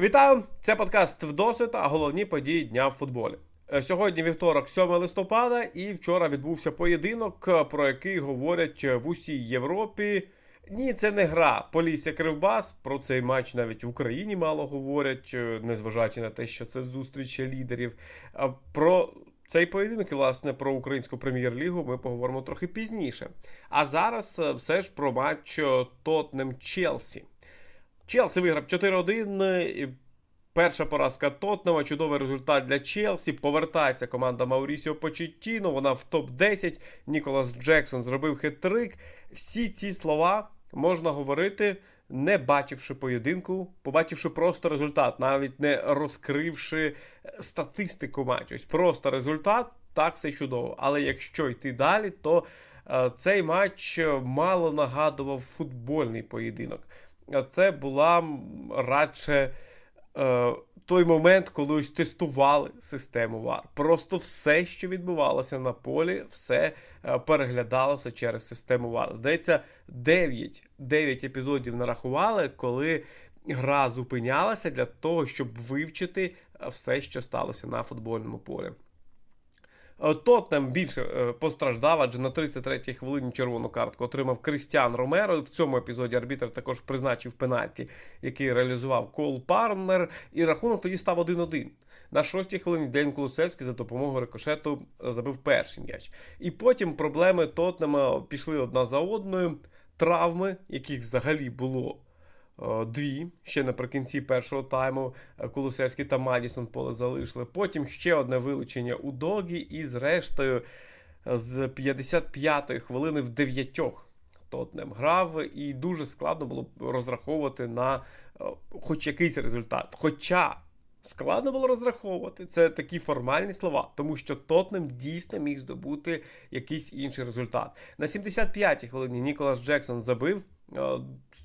Вітаю! Це подкаст «Вдосвіт», а головні події дня в футболі. Е, Сьогодні вівторок, 7 листопада, і вчора відбувся поєдинок, е, про який говорять в усій Європі. Ні, це не гра Полісся Кривбас. Про цей матч навіть в Україні мало говорять, е, незважаючи на те, що це зустріч лідерів. Про цей поєдинок, і власне про українську прем'єр-лігу ми поговоримо трохи пізніше. А зараз е, все ж про матч Тотнем Челсі. Челсі виграв 4-1. і Перша поразка Тотнема, чудовий результат для Челсі. Повертається команда Маурісіо Почеттіно. Вона в топ-10. Ніколас Джексон зробив хет-трик. Всі ці слова можна говорити, не бачивши поєдинку, побачивши просто результат, навіть не розкривши статистику матчу. Просто результат, так все чудово. Але якщо йти далі, то е, цей матч мало нагадував футбольний поєдинок. Це була радше е, той момент, коли ось тестували систему VAR. Просто все, що відбувалося на полі, все е, переглядалося через систему VAR. Здається, 9, 9 епізодів нарахували, коли гра зупинялася для того, щоб вивчити е, все, що сталося на футбольному полі. Е, більше е, постраждав, адже на 33-й хвилині червону картку отримав Крістіан Ромеро. В цьому епізоді арбітр також призначив пенальті, який реалізував Кол Парнер. І рахунок тоді став 1-1. На 6-й хвилині Ден Кулусевський за допомогою рикошету забив перший м'яч. І потім проблеми Тоттенема пішли одна за одною. Травми, яких взагалі було Дві ще наприкінці першого тайму е, Кулусевський та Мадісон поле залишили. Потім ще одне вилучення у Догі, і зрештою е, з 55-ї хвилини в дев'ятьох Тотнем грав, і дуже складно було розраховувати на хоч якийсь результат. Хоча. Складно було розраховувати це такі формальні слова, тому що Тотнем дійсно міг здобути якийсь інший результат. На 75-й хвилині Ніколас Джексон забив Е,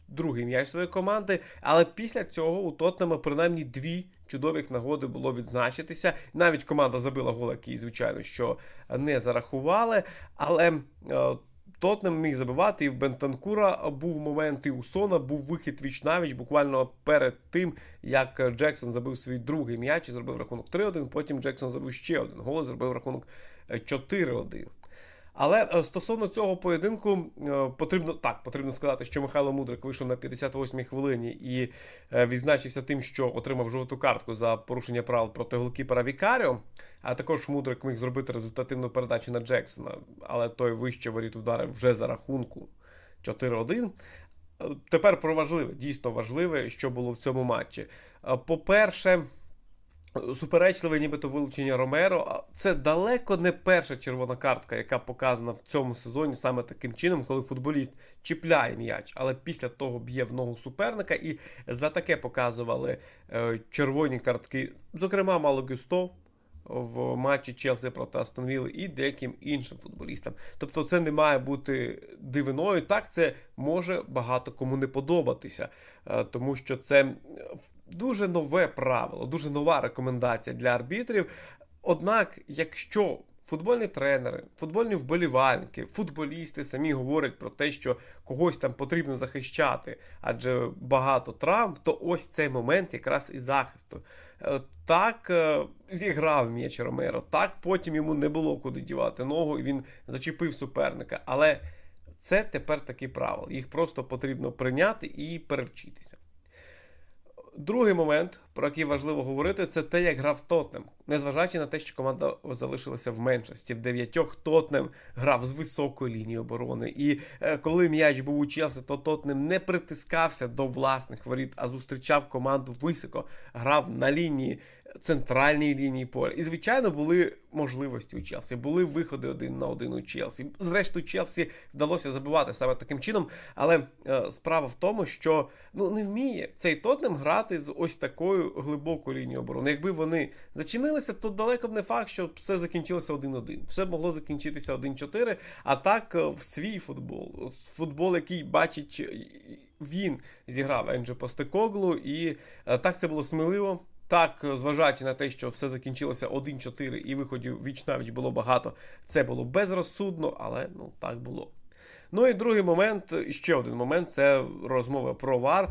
другий м'яч своєї команди. Але після цього у Тотнема принаймні дві чудових нагоди було відзначитися. Навіть команда забила гол, який, звичайно, що не зарахували. Але. Е, Тотнем міг забивати, і в Бентанкура був момент, і у Сона був вихід віч навіч буквально перед тим, як Джексон забив свій другий м'яч і зробив рахунок 3-1. Потім Джексон забив ще один гол, зробив рахунок 4-1. Але е, стосовно цього поєдинку е, потрібно так, потрібно сказати, що Михайло Мудрик вийшов на 58-й хвилині і е, відзначився тим, що отримав жовту картку за порушення правил проти голкіпера Вікаріо. А також Мудрик міг зробити результативну передачу на Джексона, але той вище воріт ударив вже за рахунку 4-1. Тепер про важливе, дійсно важливе, що було в цьому матчі. По-перше, суперечливе, нібито вилучення Ромеро. Це далеко не перша червона картка, яка показана в цьому сезоні саме таким чином, коли футболіст чіпляє м'яч, але після того б'є в ногу суперника. І за таке показували е, червоні картки, зокрема, Мало Гюсто. В матчі Челсі проти Астон Вілли і деяким іншим футболістам. Тобто це не має бути дивиною. Так, це може багато кому не подобатися, е, тому що це дуже нове правило, дуже нова рекомендація для арбітрів. Однак, якщо футбольні тренери, футбольні вболівальники, футболісти самі говорять про те, що когось там потрібно захищати, адже багато травм, то ось цей момент якраз і захисту. Е, так е, зіграв м'яч Ромеро, так потім йому не було куди дівати ногу, і він зачепив суперника. Але це тепер такі правила. Їх просто потрібно прийняти і перевчитися. Другий момент, про який важливо говорити, це те, як грав Тотнем. Незважаючи на те, що команда залишилася в меншості. В дев'ятьох Тотнем грав з високої лінії оборони. І е, коли м'яч був у Челсі, то Тотнем не притискався до власних воріт, а зустрічав команду високо, грав на лінії центральній лінії поля. І, звичайно, були можливості у Челсі, були виходи один на один у Челсі. Зрештою, Челсі вдалося забивати саме таким чином. Але е, справа в тому, що ну не вміє цей Тотнем грати з ось такою глибокою лінією оборони. Якби вони зачинилися, то далеко б не факт, що все закінчилося 1-1. Все могло закінчитися 1-4. А так е, в свій футбол, футбол, який бачить. Він зіграв Енджо Постекоглу, і е, так це було сміливо. Так, зважаючи на те, що все закінчилося 1-4 і виходів віч навіть було багато, це було безрозсудно, але ну так було. Ну і другий момент, ще один момент це розмова про ВАР.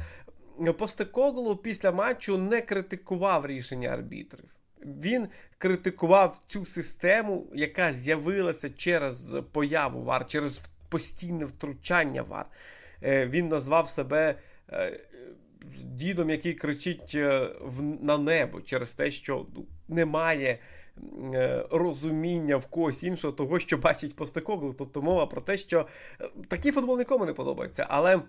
Постекоглу після матчу не критикував рішення арбітрів. Він критикував цю систему, яка з'явилася через появу ВАР, через постійне втручання ВАР. Е, Він назвав себе е, дідом, який кричить е, в- на небо через те, що ну, немає е, розуміння в когось іншого того, що бачить Постекоглу. Тобто мова про те, що е, такий футбол нікому не подобається. Але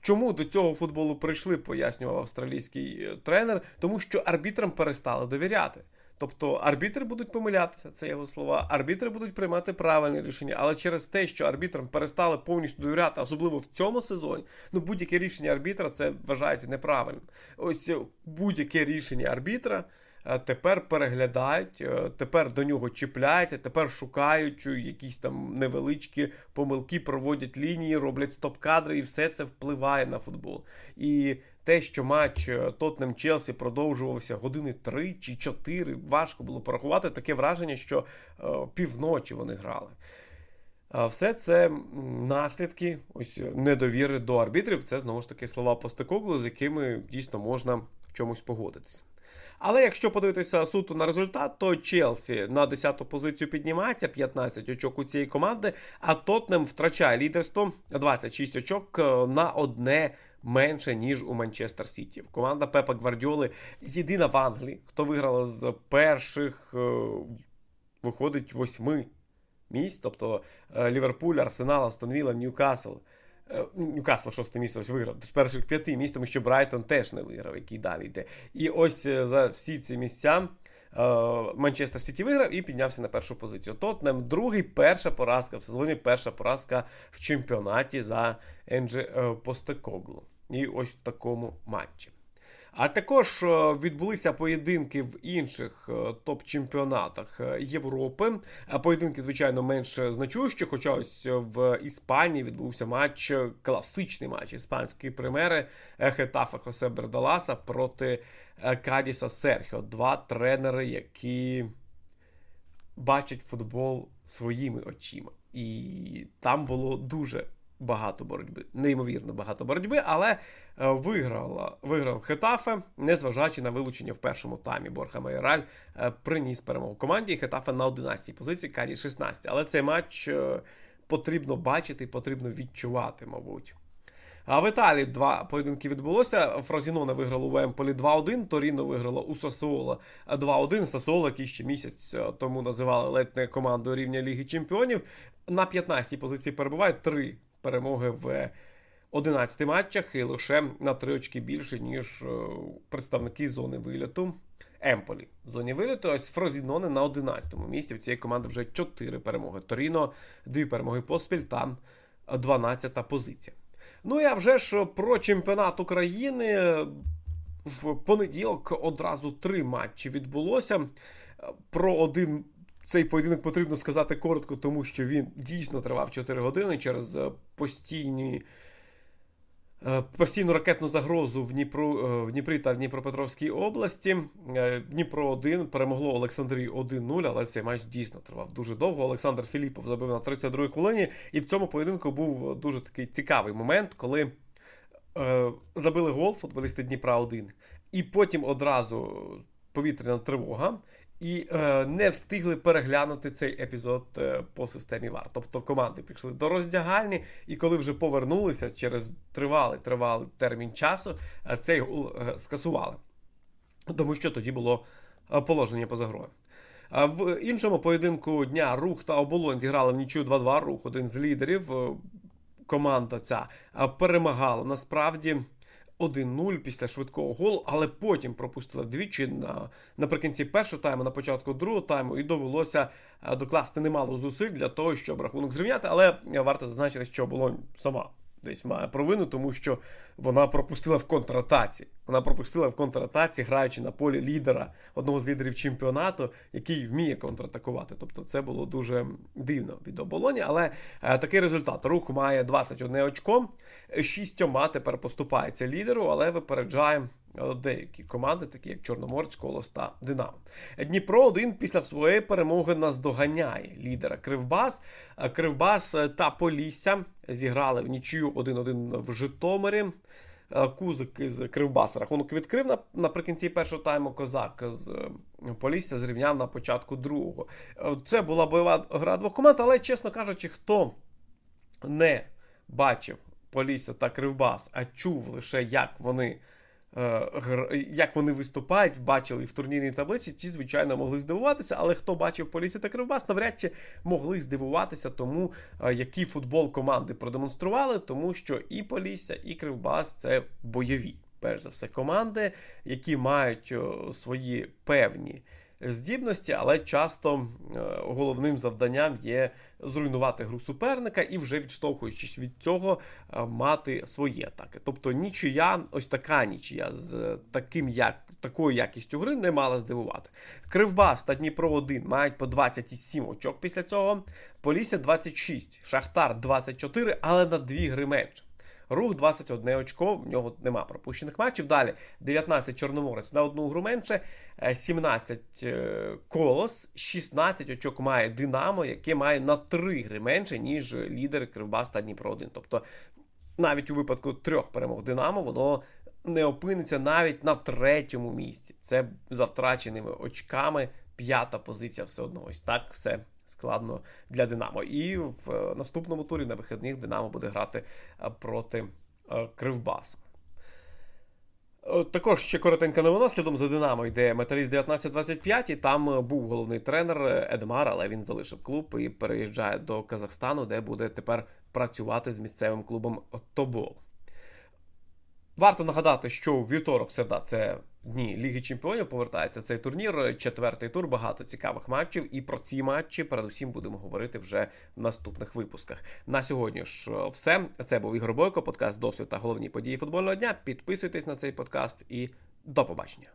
чому до цього футболу прийшли, пояснював австралійський тренер, тому що арбітрам перестали довіряти. Тобто арбітри будуть помилятися, це його слова. Арбітри будуть приймати правильні рішення, але через те, що арбітрам перестали повністю довіряти, особливо в цьому сезоні, ну будь-яке рішення арбітра це вважається неправильним. Ось будь-яке рішення арбітра е, тепер переглядають, е, тепер до нього чіпляються, тепер шукають е, якісь там невеличкі помилки, проводять лінії, роблять стоп-кадри, і все це впливає на футбол. І те, що матч Тотнем Челсі продовжувався години 3 чи 4, важко було порахувати таке враження, що е, півночі вони грали. Все це наслідки ось недовіри до арбітрів. Це знову ж таки слова Постекоглу, з якими дійсно можна в чомусь погодитися. Але якщо подивитися суто на результат, то Челсі на 10-ту позицію піднімається 15 очок у цієї команди, а Тотнем втрачає лідерство 26 очок е, на одне менше, ніж у Манчестер Сіті. Команда Пепа Гвардіоли єдина в Англії, хто виграла з перших, е, виходить, восьми місць, тобто е, Ліверпуль, Арсенал, Астон Вілла, Ньюкасл. Е, Ньюкасл шосте місце ось виграв з перших п'яти місць, тому що Брайтон теж не виграв, який далі йде. І ось за всі ці місця Манчестер Сіті виграв і піднявся на першу позицію. Тотнем другий, перша поразка в сезоні, перша поразка в чемпіонаті за Енджі Постекоглу. І ось в такому матчі. А також е, відбулися поєдинки в інших е, топ-чемпіонатах е, Європи. Поєдинки, звичайно, менш значущі, хоча ось в Іспанії відбувся матч, класичний матч іспанської прем'єри е, Хетафа Хосе Бердаласа проти Кадіса Серхіо. Два тренери, які бачать футбол своїми очима. І там було дуже багато боротьби, неймовірно багато боротьби, але е, виграла, виграв Хетафе, незважаючи на вилучення в першому таймі. Борха Майораль е, приніс перемогу команді. Хетафе на 11-й позиції, Карі 16. Але цей матч е, потрібно бачити, потрібно відчувати, мабуть. А в Італії два поєдинки відбулося. Фразіноне виграло у Емполі 2-1, Торіно виграло у Сасуола 2-1. Сасуола, який ще місяць тому називали ледь не командою рівня Ліги Чемпіонів. На 15-й позиції перебувають три перемоги в 11 матчах і лише на три очки більше, ніж е, представники зони виліту. Емполі в зоні виліту. Ось Фрозіноне на 11-му місці. У цієї команди вже 4 перемоги. Торіно, 2 перемоги поспіль та 12-та позиція. Ну і а вже ж про чемпіонат України. В понеділок одразу три матчі відбулося. Про один цей поєдинок потрібно сказати коротко, тому що він дійсно тривав 4 години через е, постійні. е, Постійну ракетну загрозу в Дніпру е, в Дніпрі та Дніпропетровській області. Дніпро 1 перемогло Олександрії 1-0, але цей матч дійсно тривав дуже довго. Олександр Філіпов забив на 32-й хвилині, і в цьому поєдинку був дуже такий цікавий момент, коли е, забили гол футболісти Дніпра 1, і потім одразу повітряна тривога. І е, не встигли переглянути цей епізод е, по системі ВАР. Тобто команди пішли до роздягальні, і коли вже повернулися через тривалий тривалий термін часу, е, цей гол е, скасували. Тому що тоді було е, положення поза грою. В іншому поєдинку дня рух та оболонь зіграли в нічию 2-2. Рух один з лідерів. Е, Команда ця е, перемагала насправді 1-0 після швидкого голу, але потім пропустила двічі на, наприкінці першого тайму, на початку другого тайму, і довелося е, докласти немало зусиль для того, щоб рахунок зрівняти. Але варто зазначити, що було сама десь має провину, тому що вона пропустила в контратаці. Вона пропустила в контратаці, граючи на полі лідера, одного з лідерів чемпіонату, який вміє контратакувати. Тобто це було дуже дивно від оболоні. Але е, такий результат. Рух має 21 очко, шістьома тепер поступається лідеру, але випереджає. Деякі команди, такі як Чорноморець, Колос та Динамо. Дніпро один після своєї перемоги наздоганяє лідера Кривбас. Кривбас та Полісся зіграли в нічию 1-1 в Житомирі. Е, Кузик із Кривбаса рахунок відкрив наприкінці першого тайму. Козак з Полісся зрівняв на початку другого. Е, Це була бойова гра двох команд, але, чесно кажучи, хто не бачив Полісся та Кривбас, а чув лише, як вони. Е, Як вони виступають, бачили в турнірній таблиці, ті, звичайно, могли здивуватися, але хто бачив Полісся та Кривбас, навряд чи могли здивуватися тому, е, який футбол команди продемонстрували, тому що і Полісся, і Кривбас це бойові, перш за все, команди, які мають свої певні здібності, але часто е, головним завданням є зруйнувати гру суперника і вже відштовхуючись від цього, е, мати свої атаки. Тобто нічия, ось така нічия з таким як. Такою якістю гри не мала здивувати. Кривбас та Дніпро 1 мають по 27 очок після цього. Полісся 26, Шахтар 24, але на дві гри менше. Рух 21 очко, в нього нема пропущених матчів. Далі 19 Чорноморець на одну гру менше, е, 17 е, Колос, 16 очок має Динамо, яке має на 3 гри менше, ніж лідери Кривбас та Дніпро 1. Тобто навіть у випадку трьох перемог Динамо, воно не опиниться навіть на третьому місці. Це за втраченими очками п'ята позиція все одно. Ось так все складно для Динамо. І в е, наступному турі на вихідних Динамо буде грати е, проти е, Кривбаса. Також ще коротенька новина. Слідом за Динамо йде Металіст 1925, і там був головний тренер Едмар, але він залишив клуб і переїжджає до Казахстану, де буде тепер працювати з місцевим клубом Тобол. Варто нагадати, що в вівторок, середа, це дні Ліги Чемпіонів. Повертається цей турнір. Четвертий тур, багато цікавих матчів. І про ці матчі передусім будемо говорити вже в наступних випусках. На сьогодні ж е, все. Це був Ігор Бойко, подкаст досвід та головні події футбольного дня. Підписуйтесь на цей подкаст і до побачення.